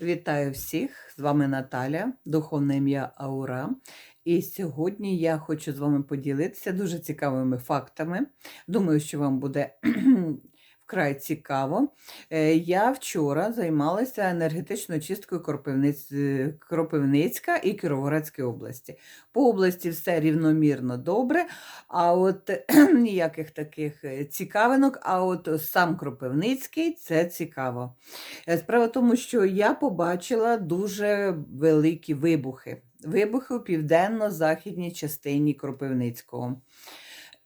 Вітаю всіх! З вами Наталя, духовне ім'я Аура. І сьогодні я хочу з вами поділитися дуже цікавими фактами. Думаю, що вам буде вкрай цікаво. Е, Я вчора займалася енергетичною чисткою е, Кропивницька і Кіровоградської області. По області все рівномірно добре, а от ніяких таких е, цікавинок, а от сам Кропивницький це цікаво. Справа в тому, що я побачила дуже великі вибухи. Вибухи у південно-західній частині Кропивницького.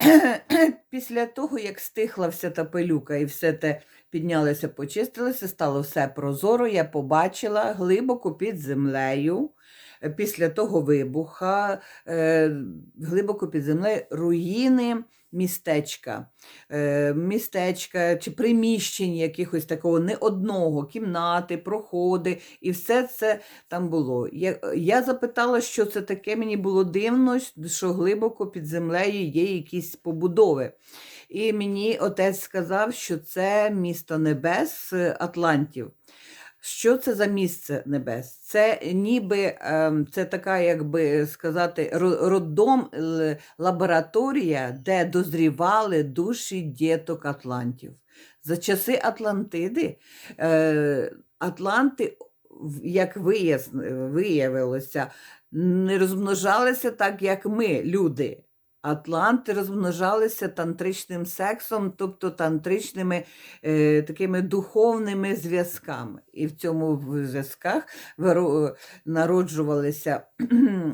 Після того, як стихла вся та пилюка і все те піднялося, почистилося, стало все прозоро, я побачила глибоко під землею. Після того вибуха, е, глибоко під землею руїни містечка, е, містечка чи приміщень якихось такого не одного, кімнати, проходи, і все це там було. Я, я запитала, що це таке, мені було дивно, що глибоко під землею є якісь побудови. І мені отець сказав, що це місто небес е, Атлантів. Що це за місце небес? Це ніби ем, це така, як би сказати, ро- роддом, лабораторія, де дозрівали душі діток Атлантів. За часи Атлантиди е, Атланти, як виявилося, не розмножалися так, як ми, люди. Атланти розмножалися тантричним сексом, тобто тантричними е, такими духовними зв'язками. І в цьому зв'язках народжувалися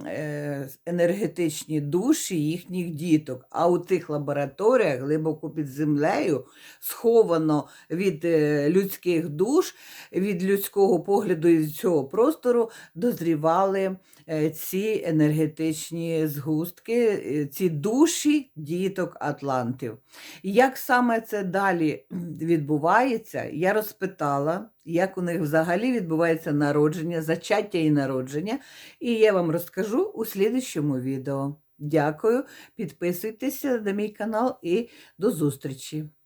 е, енергетичні душі їхніх діток. А у тих лабораторіях глибоко під землею сховано від е, людських душ, від людського погляду і цього простору дозрівали е, ці енергетичні згустки, е, ці душі діток Атлантів. Як саме це далі відбувається, я розпитала, як у них взагалі відбувається народження, зачаття і народження, і я вам розкажу у слідчому відео. Дякую, підписуйтеся на мій канал і до зустрічі!